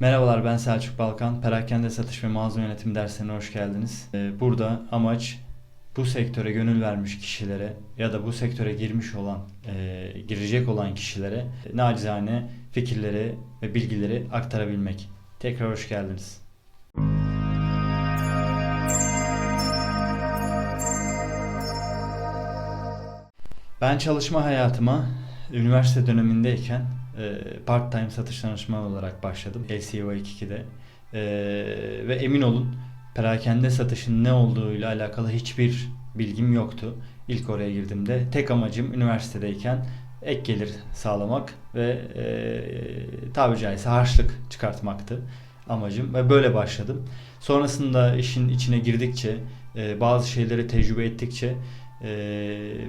Merhabalar ben Selçuk Balkan. Perakende satış ve mağaza yönetimi derslerine hoş geldiniz. Ee, Burada amaç bu sektöre gönül vermiş kişilere ya da bu sektöre girmiş olan, e, girecek olan kişilere nacizane fikirleri ve bilgileri aktarabilmek. Tekrar hoş geldiniz. Ben çalışma hayatıma üniversite dönemindeyken part-time satış danışmanı olarak başladım LCO 2'de. E, ve emin olun perakende satışın ne olduğuyla alakalı hiçbir bilgim yoktu. İlk oraya girdiğimde tek amacım üniversitedeyken ek gelir sağlamak ve e, tabiri caizse harçlık çıkartmaktı amacım ve böyle başladım. Sonrasında işin içine girdikçe e, bazı şeyleri tecrübe ettikçe e,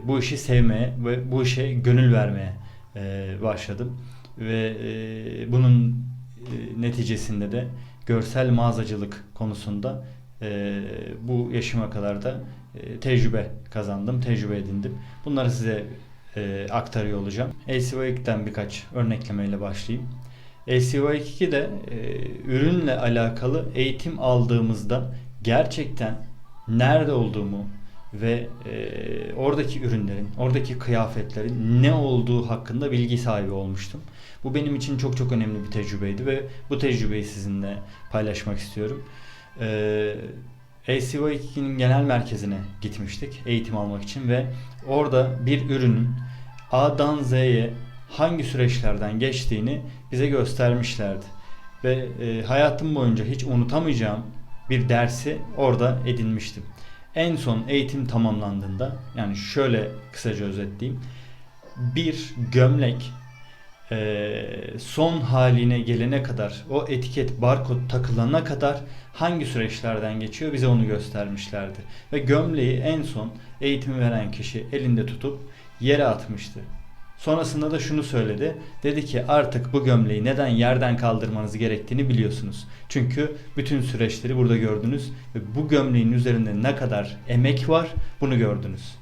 bu işi sevmeye ve bu işe gönül vermeye e, başladım ve e, bunun e, neticesinde de görsel mağazacılık konusunda e, bu yaşıma kadar da e, tecrübe kazandım, tecrübe edindim. Bunları size e, aktarıyor olacağım. LCO2'den birkaç örneklemeyle başlayayım. LCO2'de e, ürünle alakalı eğitim aldığımızda gerçekten nerede olduğumu ve e, oradaki ürünlerin, oradaki kıyafetlerin ne olduğu hakkında bilgi sahibi olmuştum. Bu benim için çok çok önemli bir tecrübeydi ve bu tecrübeyi sizinle paylaşmak istiyorum. E, LCO2'nin genel merkezine gitmiştik eğitim almak için ve orada bir ürünün A'dan Z'ye hangi süreçlerden geçtiğini bize göstermişlerdi. Ve e, hayatım boyunca hiç unutamayacağım bir dersi orada edinmiştim. En son eğitim tamamlandığında yani şöyle kısaca özetleyeyim. Bir gömlek e, son haline gelene kadar o etiket barkod takılana kadar hangi süreçlerden geçiyor bize onu göstermişlerdi. Ve gömleği en son eğitim veren kişi elinde tutup yere atmıştı. Sonrasında da şunu söyledi. Dedi ki artık bu gömleği neden yerden kaldırmanız gerektiğini biliyorsunuz. Çünkü bütün süreçleri burada gördünüz ve bu gömleğin üzerinde ne kadar emek var bunu gördünüz.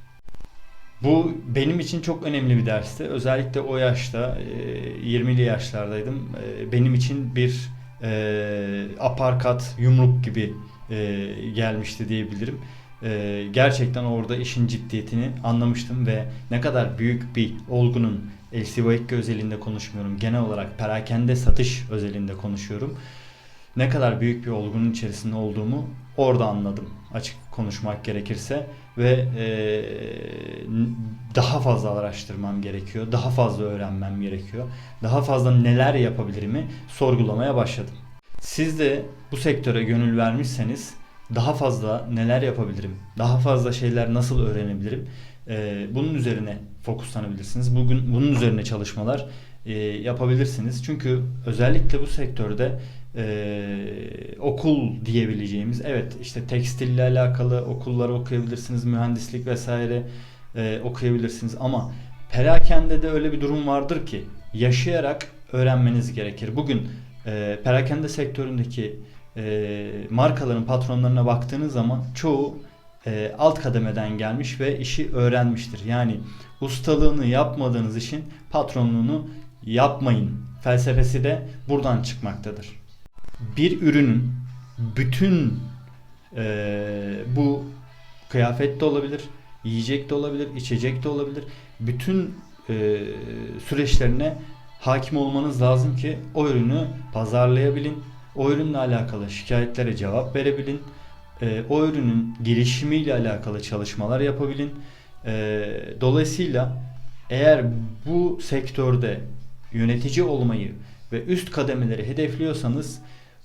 Bu benim için çok önemli bir dersti. Özellikle o yaşta, e, 20'li yaşlardaydım. E, Benim için bir e, aparkat, yumruk gibi e, gelmişti diyebilirim. E, Gerçekten orada işin ciddiyetini anlamıştım ve ne kadar büyük bir olgunun LCV2 özelinde konuşmuyorum. Genel olarak perakende satış özelinde konuşuyorum. Ne kadar büyük bir olgunun içerisinde olduğumu orada anladım açık konuşmak gerekirse ve e, daha fazla araştırmam gerekiyor, daha fazla öğrenmem gerekiyor, daha fazla neler yapabilirimi sorgulamaya başladım. Siz de bu sektöre gönül vermişseniz daha fazla neler yapabilirim, daha fazla şeyler nasıl öğrenebilirim, e, bunun üzerine fokuslanabilirsiniz. Bugün bunun üzerine çalışmalar e, yapabilirsiniz. Çünkü özellikle bu sektörde e, okul diyebileceğimiz evet işte tekstille alakalı okulları okuyabilirsiniz mühendislik vesaire e, okuyabilirsiniz ama perakende de öyle bir durum vardır ki yaşayarak öğrenmeniz gerekir. Bugün e, perakende sektöründeki e, markaların patronlarına baktığınız zaman çoğu e, alt kademeden gelmiş ve işi öğrenmiştir. Yani ustalığını yapmadığınız işin patronluğunu yapmayın felsefesi de buradan çıkmaktadır bir ürünün bütün e, bu kıyafet de olabilir, yiyecek de olabilir, içecek de olabilir. Bütün e, süreçlerine hakim olmanız lazım ki o ürünü pazarlayabilin, o ürünle alakalı şikayetlere cevap verebilin, e, o ürünün gelişimiyle alakalı çalışmalar yapabilin. E, dolayısıyla eğer bu sektörde yönetici olmayı ve üst kademeleri hedefliyorsanız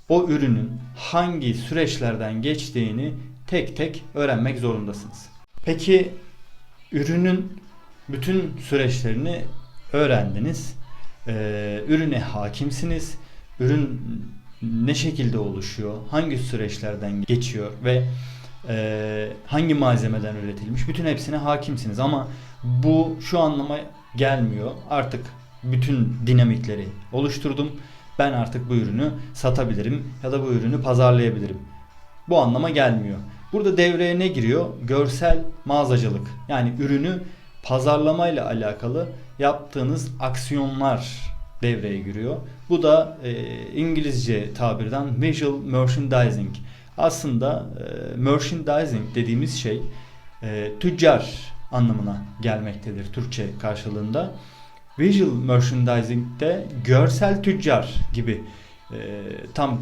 o ürünün hangi süreçlerden geçtiğini tek tek öğrenmek zorundasınız. Peki ürünün bütün süreçlerini öğrendiniz. Ee, ürüne hakimsiniz. Ürün ne şekilde oluşuyor? Hangi süreçlerden geçiyor ve e, hangi malzemeden üretilmiş? Bütün hepsine hakimsiniz ama bu şu anlama gelmiyor. Artık bütün dinamikleri oluşturdum. Ben artık bu ürünü satabilirim ya da bu ürünü pazarlayabilirim. Bu anlama gelmiyor. Burada devreye ne giriyor? Görsel mağazacılık. Yani ürünü pazarlamayla alakalı yaptığınız aksiyonlar devreye giriyor. Bu da e, İngilizce tabirden visual merchandising. Aslında e, merchandising dediğimiz şey e, tüccar anlamına gelmektedir Türkçe karşılığında. Visual merchandising de görsel tüccar gibi e, tam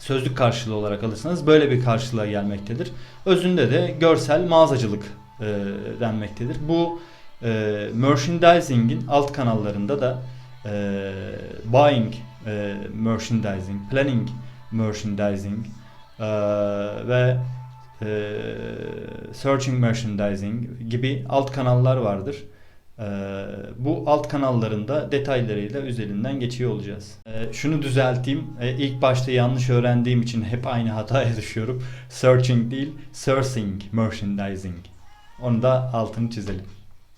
sözlük karşılığı olarak alırsanız böyle bir karşılığa gelmektedir. Özünde de görsel mağazacılık e, denmektedir. Bu e, merchandising'in alt kanallarında da e, buying e, merchandising, planning merchandising e, ve e, searching merchandising gibi alt kanallar vardır. E, bu alt kanallarında detaylarıyla üzerinden geçiyor olacağız. E, şunu düzelteyim. E, ilk başta yanlış öğrendiğim için hep aynı hataya düşüyorum. Searching değil, sourcing merchandising. Onu da altını çizelim.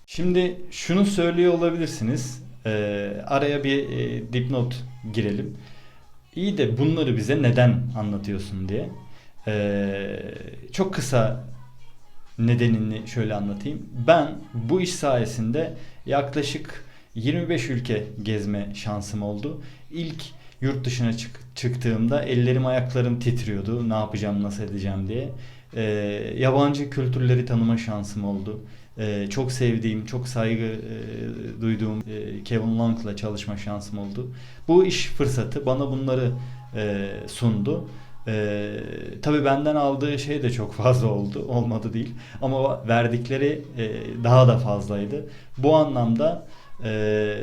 Şimdi şunu söylüyor olabilirsiniz. E, araya bir e, dipnot girelim. İyi de bunları bize neden anlatıyorsun diye. E, çok kısa nedenini şöyle anlatayım. Ben bu iş sayesinde yaklaşık 25 ülke gezme şansım oldu. İlk yurt dışına çık çıktığımda ellerim ayaklarım titriyordu. Ne yapacağım, nasıl edeceğim diye. E, yabancı kültürleri tanıma şansım oldu. E, çok sevdiğim, çok saygı e, duyduğum e, Kevin Long'la çalışma şansım oldu. Bu iş fırsatı bana bunları e, sundu. Ee, tabii benden aldığı şey de çok fazla oldu. Olmadı değil. Ama verdikleri e, daha da fazlaydı. Bu anlamda e,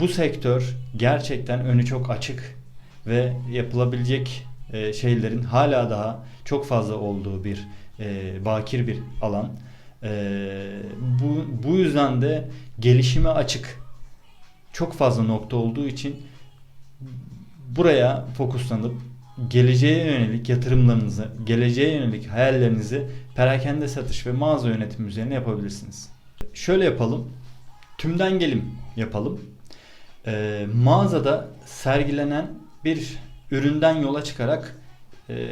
bu sektör gerçekten önü çok açık ve yapılabilecek e, şeylerin hala daha çok fazla olduğu bir e, bakir bir alan. E, bu, bu yüzden de gelişime açık çok fazla nokta olduğu için buraya fokuslanıp geleceğe yönelik yatırımlarınızı, geleceğe yönelik hayallerinizi perakende satış ve mağaza yönetimi üzerine yapabilirsiniz. Şöyle yapalım. Tümden gelim yapalım. Ee, mağazada sergilenen bir üründen yola çıkarak e,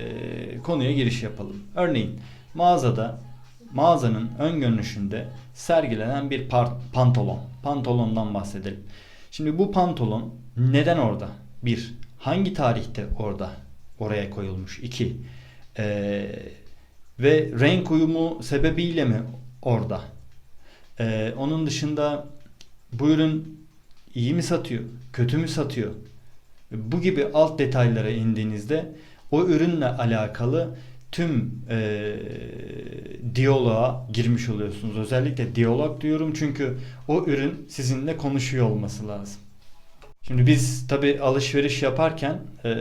konuya giriş yapalım. Örneğin mağazada mağazanın ön görünüşünde sergilenen bir pantolon. Pantolondan bahsedelim. Şimdi bu pantolon neden orada? Bir, hangi tarihte orada? oraya koyulmuş. 2. Ee, ve renk uyumu sebebiyle mi orada? Ee, onun dışında bu ürün iyi mi satıyor? Kötü mü satıyor? Bu gibi alt detaylara indiğinizde o ürünle alakalı tüm e, diyaloğa girmiş oluyorsunuz. Özellikle diyalog diyorum çünkü o ürün sizinle konuşuyor olması lazım. Şimdi biz tabi alışveriş yaparken e,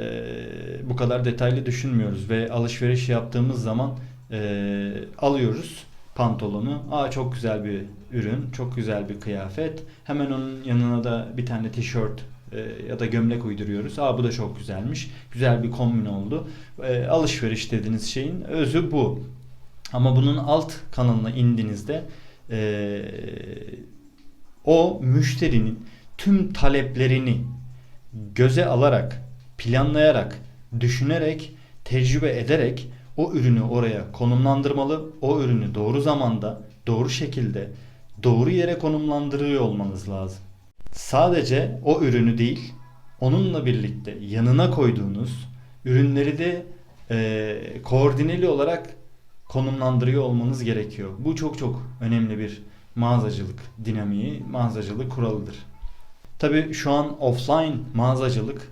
bu kadar detaylı düşünmüyoruz ve alışveriş yaptığımız zaman e, alıyoruz pantolonu. Aa çok güzel bir ürün, çok güzel bir kıyafet. Hemen onun yanına da bir tane tişört e, ya da gömlek uyduruyoruz. Aa bu da çok güzelmiş. Güzel bir kombin oldu. E, alışveriş dediğiniz şeyin özü bu. Ama bunun alt kanalına indiğinizde e, o müşterinin tüm taleplerini göze alarak, planlayarak, düşünerek, tecrübe ederek o ürünü oraya konumlandırmalı. O ürünü doğru zamanda, doğru şekilde, doğru yere konumlandırıyor olmanız lazım. Sadece o ürünü değil, onunla birlikte yanına koyduğunuz ürünleri de e, koordineli olarak konumlandırıyor olmanız gerekiyor. Bu çok çok önemli bir mağazacılık dinamiği, mağazacılık kuralıdır. Tabii şu an offline mağazacılık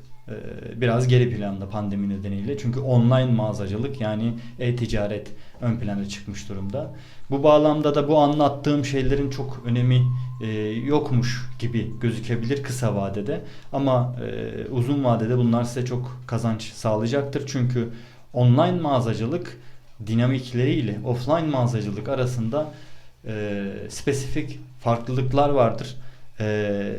biraz geri planda pandemi nedeniyle. Çünkü online mağazacılık yani e-ticaret ön plana çıkmış durumda. Bu bağlamda da bu anlattığım şeylerin çok önemi e, yokmuş gibi gözükebilir kısa vadede. Ama e, uzun vadede bunlar size çok kazanç sağlayacaktır. Çünkü online mağazacılık dinamikleriyle offline mağazacılık arasında spesifik farklılıklar vardır e,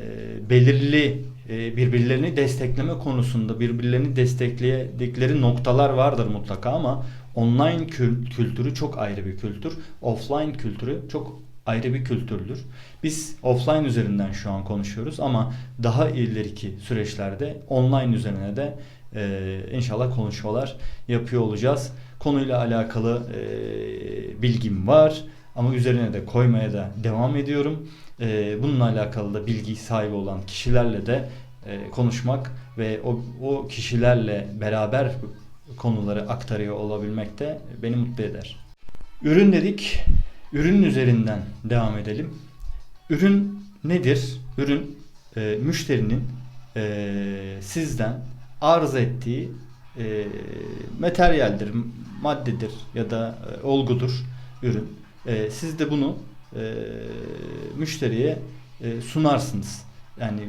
belirli e, birbirlerini destekleme konusunda birbirlerini destekledikleri noktalar vardır mutlaka ama online kült kültürü çok ayrı bir kültür. Offline kültürü çok ayrı bir kültürdür. Biz offline üzerinden şu an konuşuyoruz ama daha ileriki süreçlerde online üzerine de e, inşallah konuşmalar yapıyor olacağız. Konuyla alakalı e, bilgim var ama üzerine de koymaya da devam ediyorum. E, bununla alakalı da bilgi sahibi olan kişilerle de e, konuşmak ve o, o kişilerle beraber konuları aktarıyor olabilmek de beni mutlu eder. Ürün dedik. Ürünün üzerinden devam edelim. Ürün nedir? Ürün e, müşterinin e, sizden arz ettiği e, materyaldir, maddedir ya da e, olgudur ürün. E, siz de bunu e, müşteriye e, sunarsınız. Yani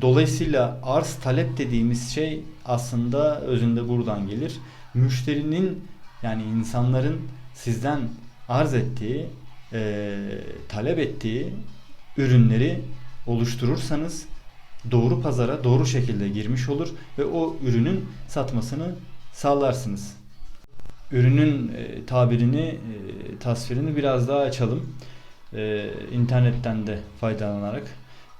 dolayısıyla arz talep dediğimiz şey aslında özünde buradan gelir. Müşterinin yani insanların sizden arz ettiği, e, talep ettiği ürünleri oluşturursanız doğru pazara doğru şekilde girmiş olur ve o ürünün satmasını sağlarsınız. Ürünün e, tabirini, e, tasvirini biraz daha açalım. E, internetten de faydalanarak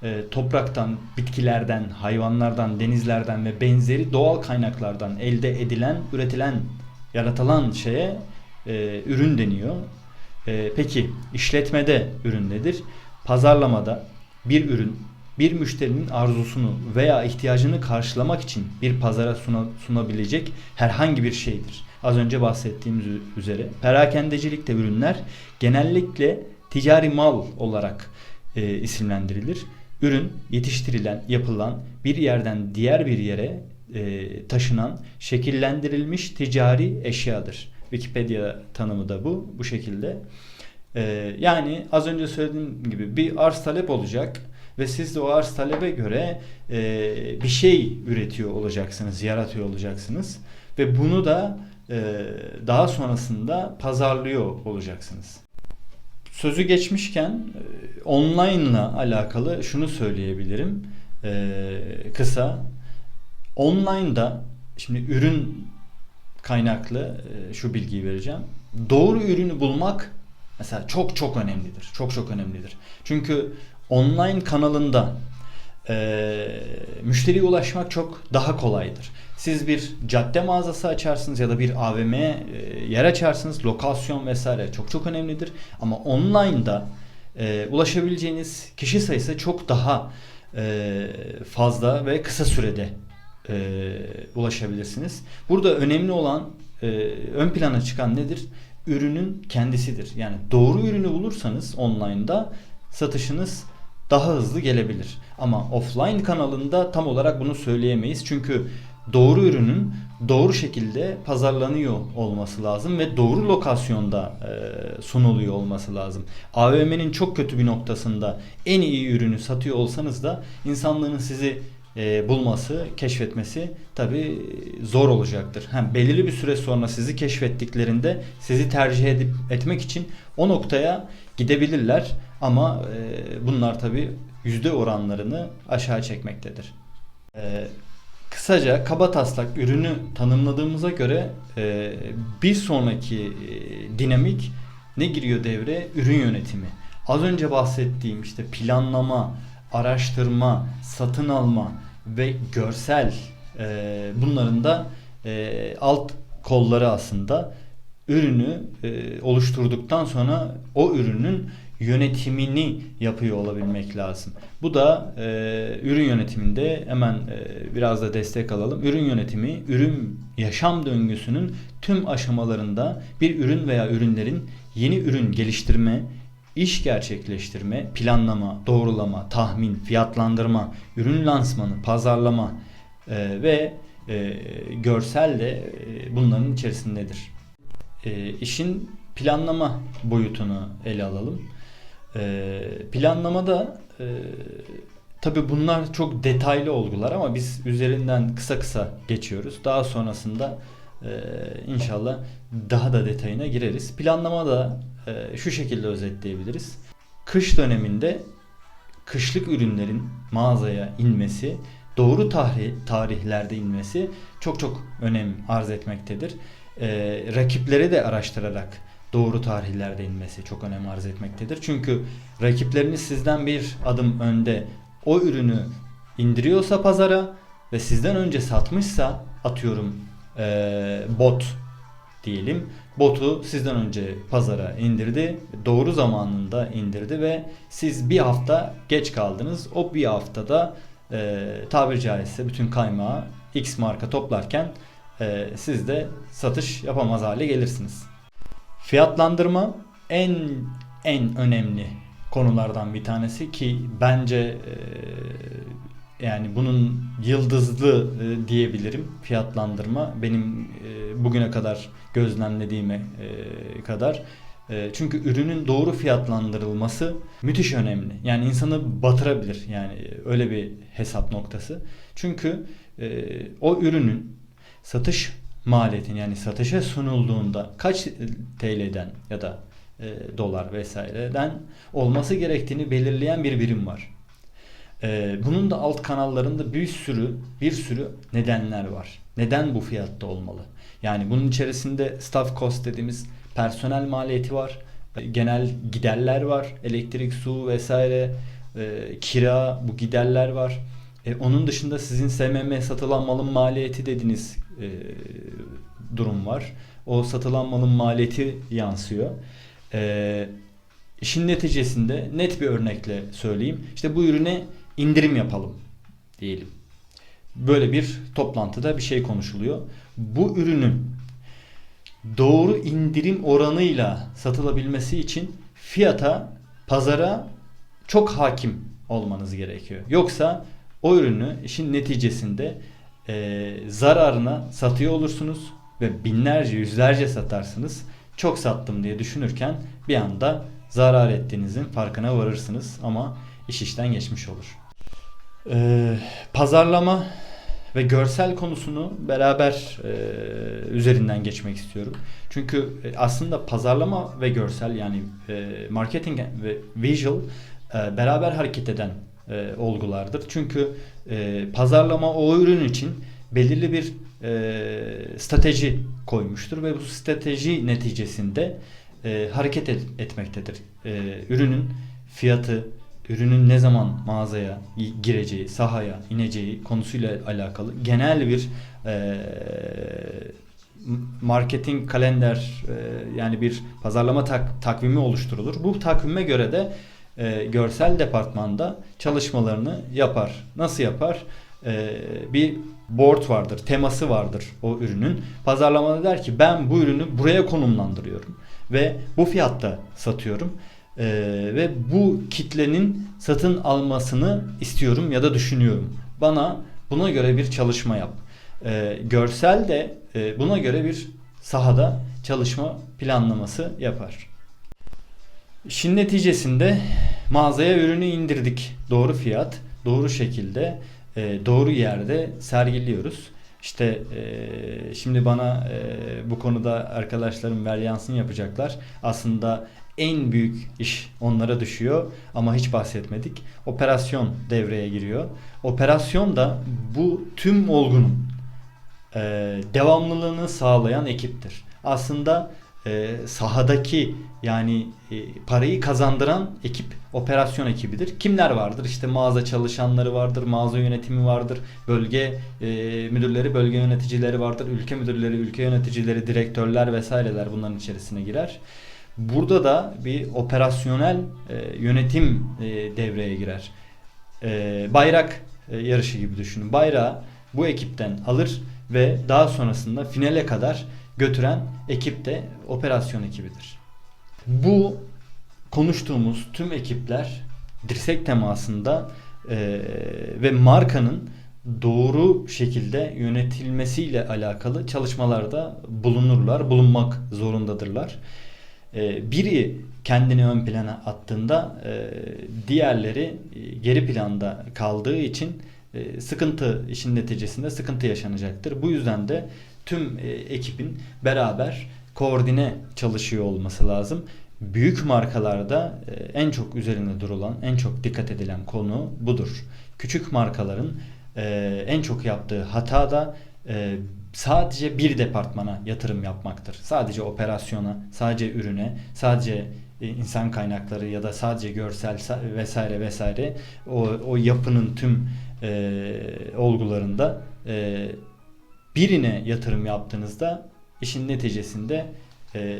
e, topraktan, bitkilerden, hayvanlardan, denizlerden ve benzeri doğal kaynaklardan elde edilen, üretilen, yaratılan şeye e, ürün deniyor. E, peki işletmede ürün nedir? Pazarlamada bir ürün bir müşterinin arzusunu veya ihtiyacını karşılamak için bir pazara suna, sunabilecek herhangi bir şeydir. Az önce bahsettiğimiz üzere perakendecilikte ürünler genellikle ticari mal olarak e, isimlendirilir. Ürün yetiştirilen, yapılan bir yerden diğer bir yere e, taşınan şekillendirilmiş ticari eşyadır. Wikipedia tanımı da bu bu şekilde. E, yani az önce söylediğim gibi bir arz talep olacak ve siz de o arz talebe göre e, bir şey üretiyor olacaksınız, yaratıyor olacaksınız ve bunu da e, daha sonrasında pazarlıyor olacaksınız. Sözü geçmişken e, online ile alakalı şunu söyleyebilirim e, kısa. Online'da şimdi ürün kaynaklı e, şu bilgiyi vereceğim. Doğru ürünü bulmak mesela çok çok önemlidir. Çok çok önemlidir. Çünkü online kanalında e, müşteriye ulaşmak çok daha kolaydır. Siz bir cadde mağazası açarsınız ya da bir AVM e, yer açarsınız. Lokasyon vesaire çok çok önemlidir. Ama online'da e, ulaşabileceğiniz kişi sayısı çok daha e, fazla ve kısa sürede e, ulaşabilirsiniz. Burada önemli olan e, ön plana çıkan nedir? Ürünün kendisidir. Yani doğru ürünü bulursanız online'da satışınız daha hızlı gelebilir. Ama offline kanalında tam olarak bunu söyleyemeyiz. Çünkü doğru ürünün doğru şekilde pazarlanıyor olması lazım ve doğru lokasyonda e, sunuluyor olması lazım. AVM'nin çok kötü bir noktasında en iyi ürünü satıyor olsanız da insanların sizi e, bulması, keşfetmesi tabi zor olacaktır. Hem belirli bir süre sonra sizi keşfettiklerinde sizi tercih edip etmek için o noktaya gidebilirler ama e, bunlar tabi yüzde oranlarını aşağı çekmektedir. E, kısaca kaba taslak ürünü tanımladığımıza göre e, bir sonraki e, dinamik ne giriyor devre? Ürün yönetimi. Az önce bahsettiğim işte planlama, araştırma, satın alma ve görsel e, bunların da e, alt kolları aslında ürünü e, oluşturduktan sonra o ürünün yönetimini yapıyor olabilmek lazım. Bu da e, ürün yönetiminde hemen e, biraz da destek alalım. Ürün yönetimi, ürün yaşam döngüsünün tüm aşamalarında bir ürün veya ürünlerin yeni ürün geliştirme, iş gerçekleştirme, planlama, doğrulama, tahmin, fiyatlandırma, ürün lansmanı, pazarlama e, ve e, görsel de e, bunların içerisindedir. E, işin planlama boyutunu ele alalım. E, planlamada e, tabi bunlar çok detaylı olgular ama biz üzerinden kısa kısa geçiyoruz. Daha sonrasında e, inşallah daha da detayına gireriz. Planlama da e, şu şekilde özetleyebiliriz. Kış döneminde kışlık ürünlerin mağazaya inmesi, doğru tarih, tarihlerde inmesi çok çok önem arz etmektedir. E, rakipleri de araştırarak doğru tarihlerde inmesi çok önem arz etmektedir. Çünkü rakipleriniz sizden bir adım önde o ürünü indiriyorsa pazara ve sizden önce satmışsa atıyorum e, bot diyelim botu sizden önce pazara indirdi. Doğru zamanında indirdi ve siz bir hafta geç kaldınız. O bir haftada e, tabiri caizse bütün kaymağı X marka toplarken e, siz de satış yapamaz hale gelirsiniz. Fiyatlandırma en en önemli konulardan bir tanesi ki bence e, yani bunun yıldızlı e, diyebilirim fiyatlandırma benim e, bugüne kadar gözlemlediğime e, kadar e, çünkü ürünün doğru fiyatlandırılması müthiş önemli. Yani insanı batırabilir. Yani öyle bir hesap noktası. Çünkü e, o ürünün satış maliyetini yani satışa sunulduğunda kaç TL'den ya da e, dolar vesaireden olması gerektiğini belirleyen bir birim var. E, bunun da alt kanallarında bir sürü bir sürü nedenler var. Neden bu fiyatta olmalı? Yani bunun içerisinde staff cost dediğimiz personel maliyeti var. E, genel giderler var. Elektrik, su vesaire, e, kira bu giderler var. E, onun dışında sizin SMM satılan malın maliyeti dediğiniz e, durum var. O satılan malın maliyeti yansıyor. E, işin neticesinde net bir örnekle söyleyeyim. İşte bu ürüne indirim yapalım diyelim. Böyle bir toplantıda bir şey konuşuluyor. Bu ürünün doğru indirim oranıyla satılabilmesi için fiyata, pazara çok hakim olmanız gerekiyor. Yoksa o ürünü işin neticesinde e, zararına satıyor olursunuz ve binlerce, yüzlerce satarsınız. Çok sattım diye düşünürken bir anda zarar ettiğinizin farkına varırsınız ama iş işten geçmiş olur. Ee, pazarlama ve görsel konusunu beraber e, üzerinden geçmek istiyorum. Çünkü e, aslında pazarlama ve görsel yani e, marketing ve visual e, beraber hareket eden e, olgulardır. Çünkü e, pazarlama o ürün için belirli bir e, strateji koymuştur ve bu strateji neticesinde e, hareket et, etmektedir. E, ürünün fiyatı, ürünün ne zaman mağazaya gireceği, sahaya ineceği konusuyla alakalı genel bir e, marketing kalender e, yani bir pazarlama tak, takvimi oluşturulur. Bu takvime göre de e, görsel departmanda çalışmalarını yapar. Nasıl yapar? E, bir board vardır, teması vardır o ürünün. Pazarlamada der ki ben bu ürünü buraya konumlandırıyorum ve bu fiyatta satıyorum. Ee, ve bu kitlenin satın almasını istiyorum ya da düşünüyorum. Bana buna göre bir çalışma yap. Ee, görsel de e, buna göre bir sahada çalışma planlaması yapar. İşin neticesinde mağazaya ürünü indirdik. Doğru fiyat, doğru şekilde, e, doğru yerde sergiliyoruz. İşte e, şimdi bana e, bu konuda arkadaşlarım veryansın yapacaklar. Aslında en büyük iş onlara düşüyor ama hiç bahsetmedik. Operasyon devreye giriyor. Operasyon da bu tüm olgunun devamlılığını sağlayan ekiptir. Aslında e, sahadaki yani e, parayı kazandıran ekip operasyon ekibidir. Kimler vardır? İşte mağaza çalışanları vardır, mağaza yönetimi vardır, bölge e, müdürleri, bölge yöneticileri vardır, ülke müdürleri, ülke yöneticileri, direktörler vesaireler bunların içerisine girer. Burada da bir operasyonel e, yönetim e, devreye girer. E, bayrak e, yarışı gibi düşünün. Bayrağı bu ekipten alır ve daha sonrasında finale kadar götüren ekip de operasyon ekibidir. Bu konuştuğumuz tüm ekipler dirsek temasında e, ve markanın doğru şekilde yönetilmesiyle alakalı çalışmalarda bulunurlar, bulunmak zorundadırlar. E, biri kendini ön plana attığında e, diğerleri e, geri planda kaldığı için e, sıkıntı işin neticesinde sıkıntı yaşanacaktır. Bu yüzden de tüm e, ekibin beraber koordine çalışıyor olması lazım. Büyük markalarda e, en çok üzerinde durulan, en çok dikkat edilen konu budur. Küçük markaların e, en çok yaptığı hata da sadece bir departmana yatırım yapmaktır. Sadece operasyona, sadece ürüne, sadece insan kaynakları ya da sadece görsel vesaire vesaire o, o yapının tüm e, olgularında e, birine yatırım yaptığınızda işin neticesinde e,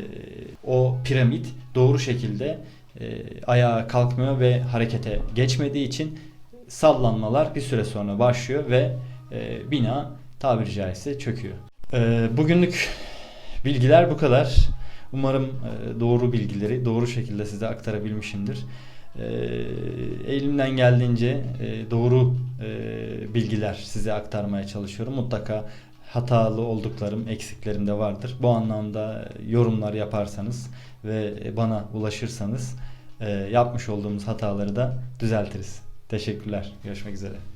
o piramit doğru şekilde e, ayağa kalkmıyor ve harekete geçmediği için sallanmalar bir süre sonra başlıyor ve e, bina tabiri caizse çöküyor. E, bugünlük bilgiler bu kadar. Umarım e, doğru bilgileri doğru şekilde size aktarabilmişimdir. E, elimden geldiğince e, doğru e, bilgiler size aktarmaya çalışıyorum. Mutlaka hatalı olduklarım, eksiklerim de vardır. Bu anlamda yorumlar yaparsanız ve bana ulaşırsanız e, yapmış olduğumuz hataları da düzeltiriz. Teşekkürler. Görüşmek üzere.